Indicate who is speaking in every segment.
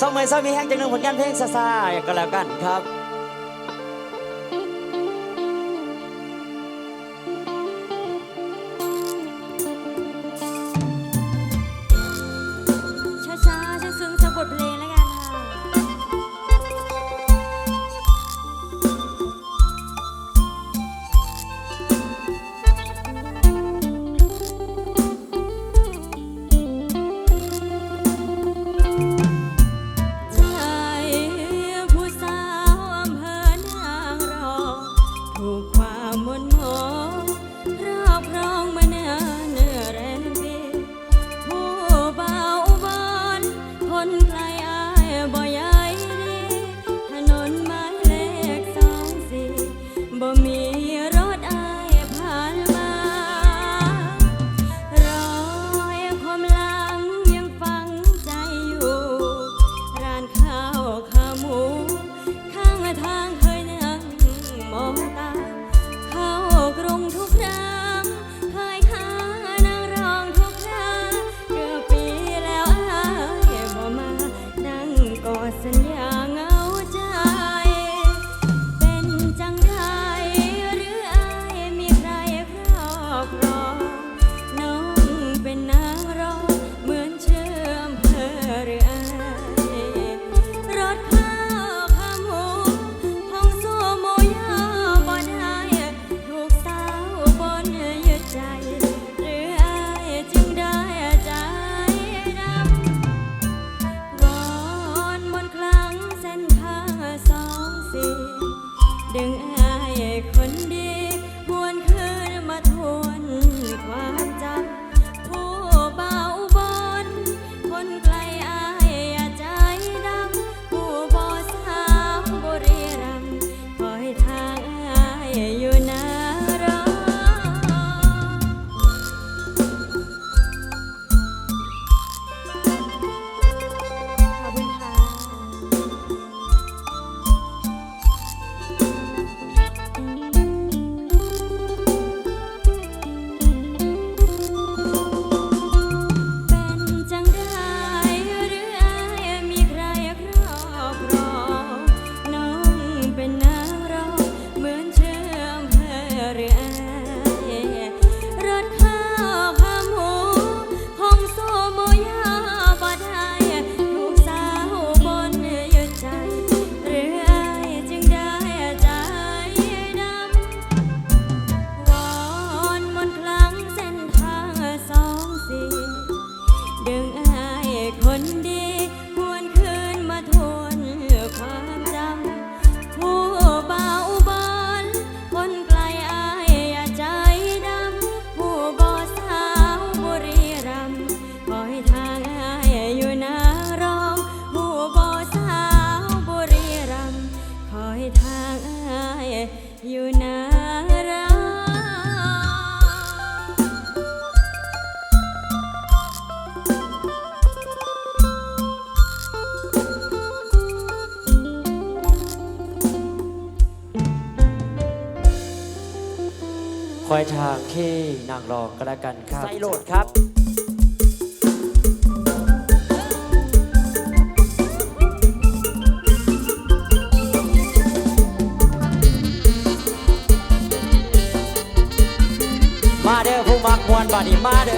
Speaker 1: สองห
Speaker 2: มื่นสามีแห้งจากหนึ่งผลงานเพลง
Speaker 1: ซาซาอย่างก็แล้
Speaker 2: วกันครับ สิ
Speaker 1: ดึง คอยทากที่นางรอก็แล้วกันครับไส่โหลด
Speaker 2: ค
Speaker 1: รับ มาเด้อผู้
Speaker 2: มั
Speaker 1: กม
Speaker 2: วนบัด
Speaker 1: นี้มาเด้อ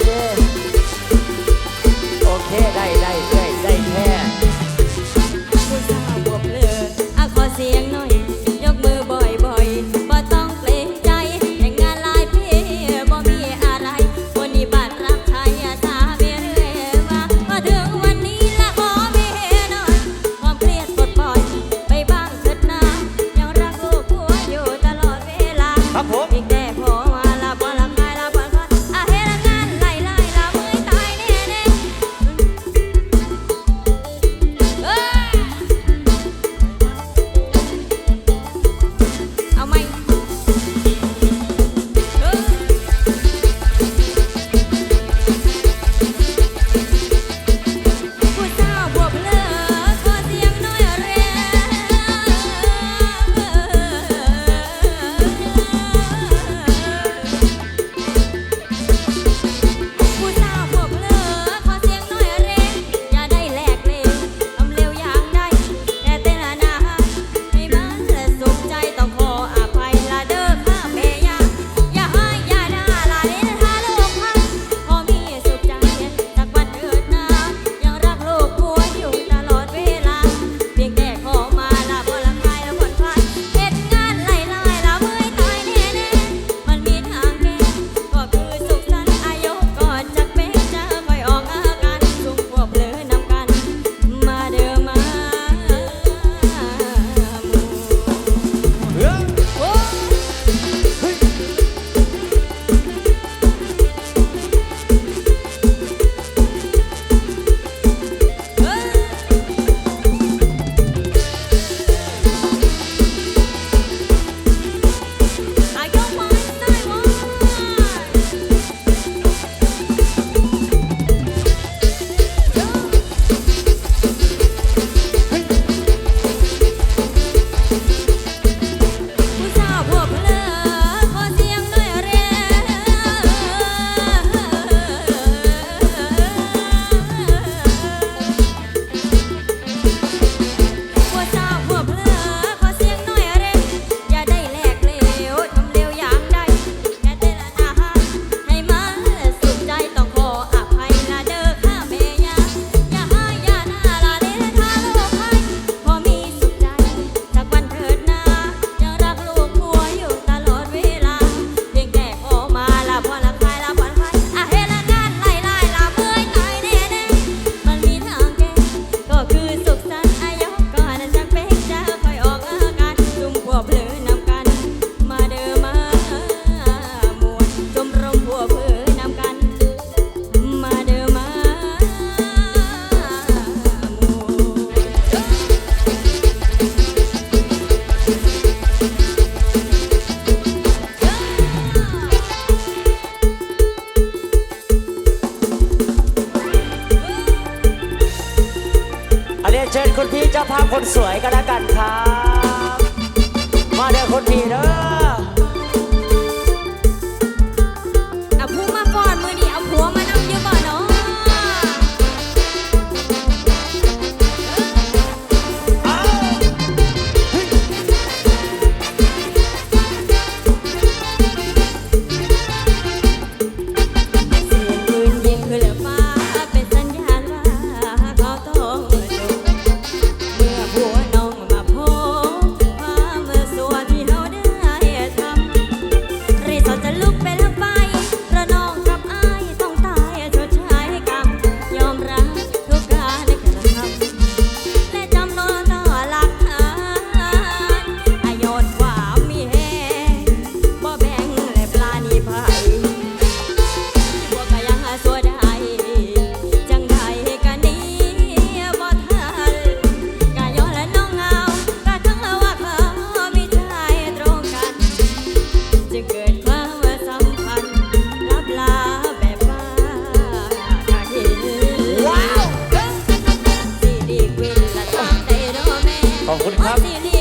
Speaker 1: โ小弟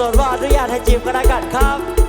Speaker 1: สดว่าอนุญาตให้จีบกันแล้วกันครับ